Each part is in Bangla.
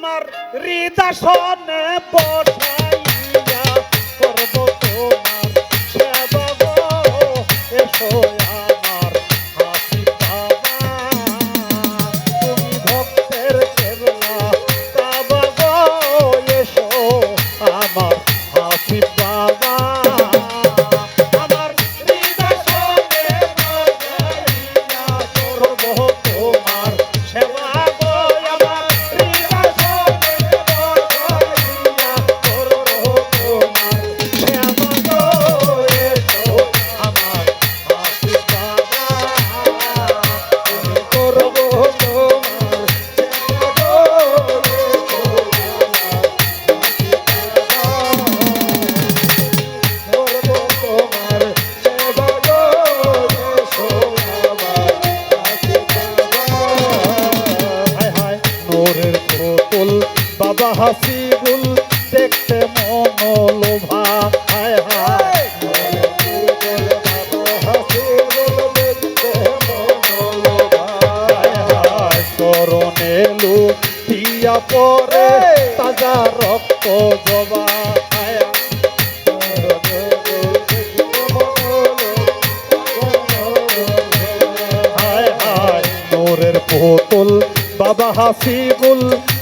আমার হৃদাসনে বসে। হাসিবুল দেখতে মনোলোভা হায় হায়। চরণে লুটিয়া পরে তাজা রক্ত জবা। পুতুল বাবা হাসিবুল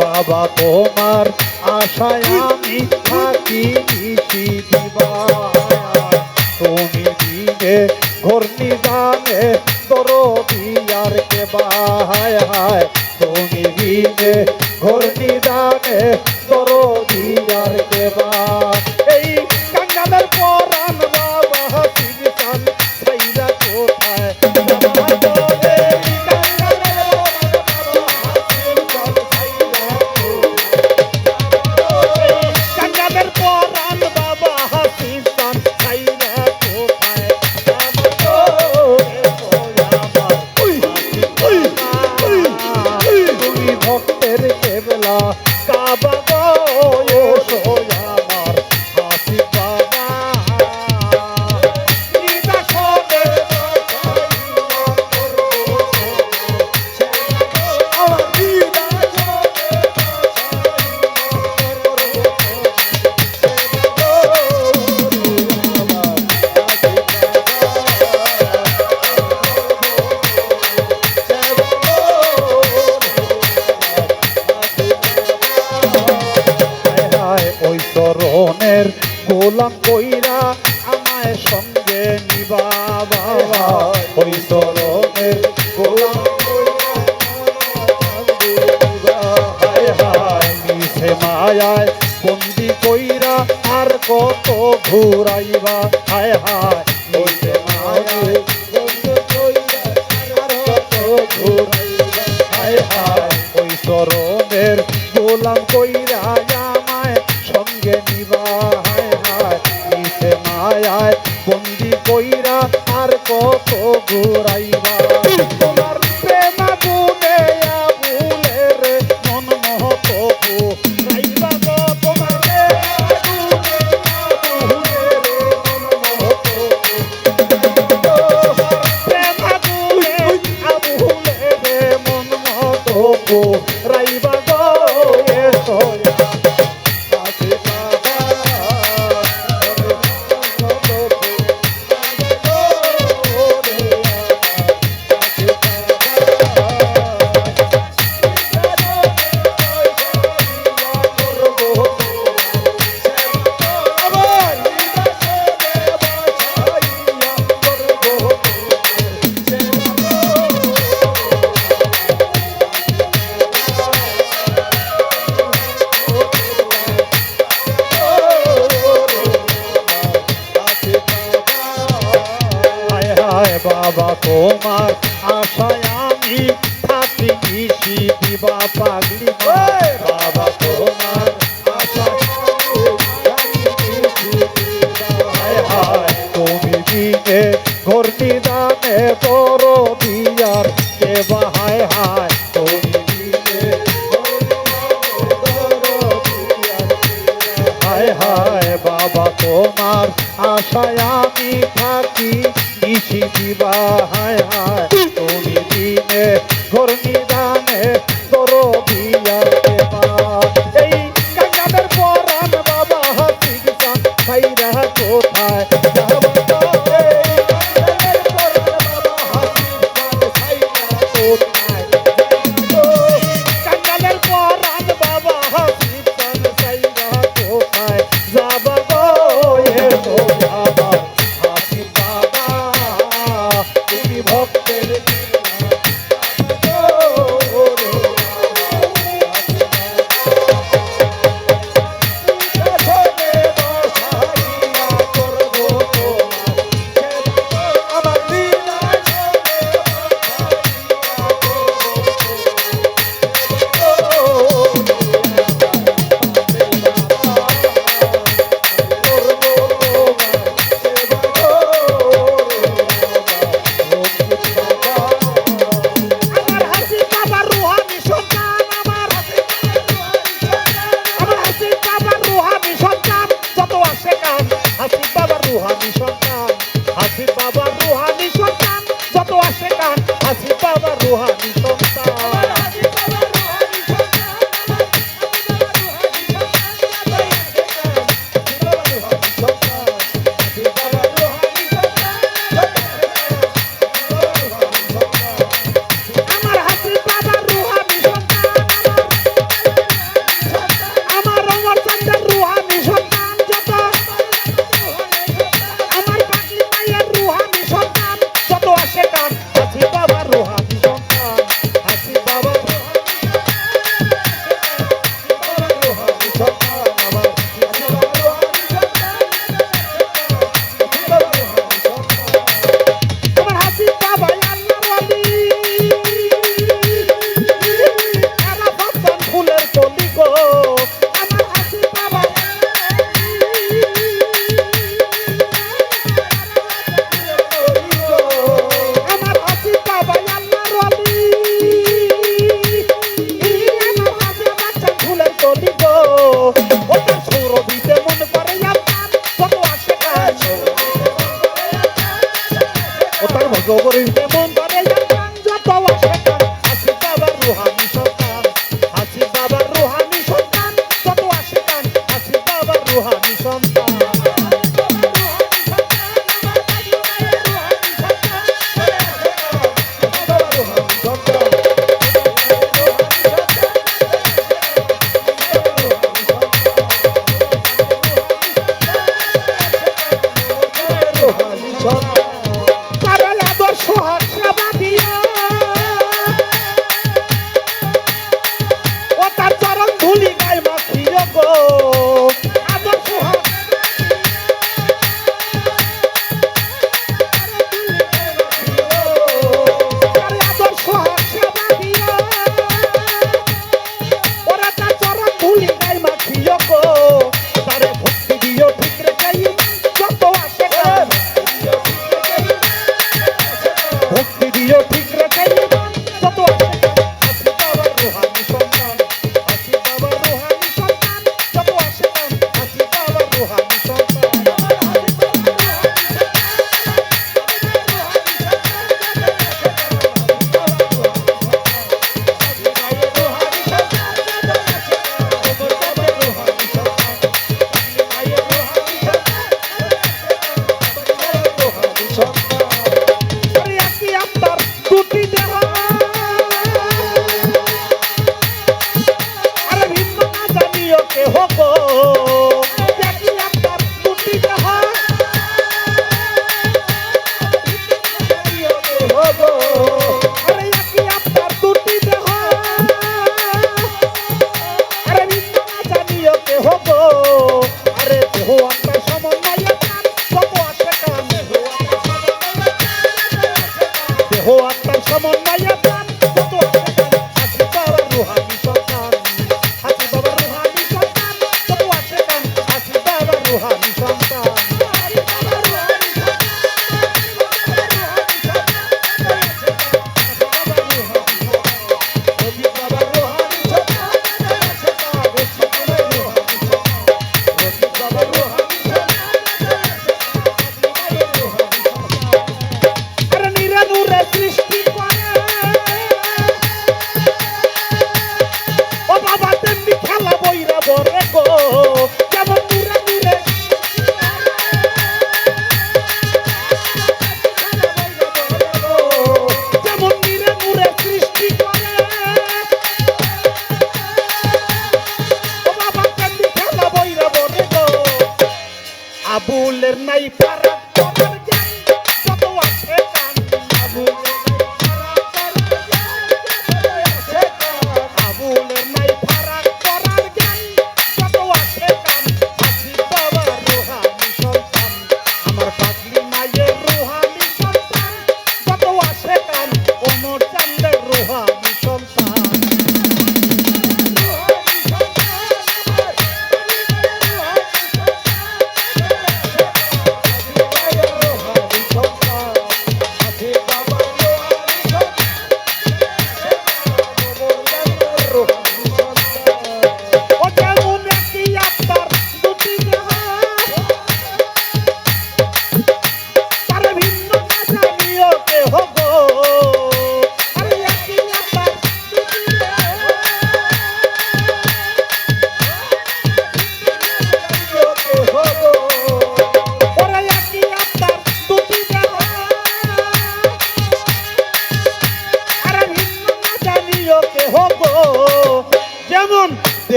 বাবা, তোমার আশায় আমি থাকি তুমি দিনে ঘর্ণি দানে তোর আর কে বাহায়। তুমি দিনে ঘর্ণি দানে তোর আর কে বা কত ঘুরাইবা হায় হায়। বাবা তোমার আশায় আমি থাকি দিবা পাগলি। থাকিবা হায়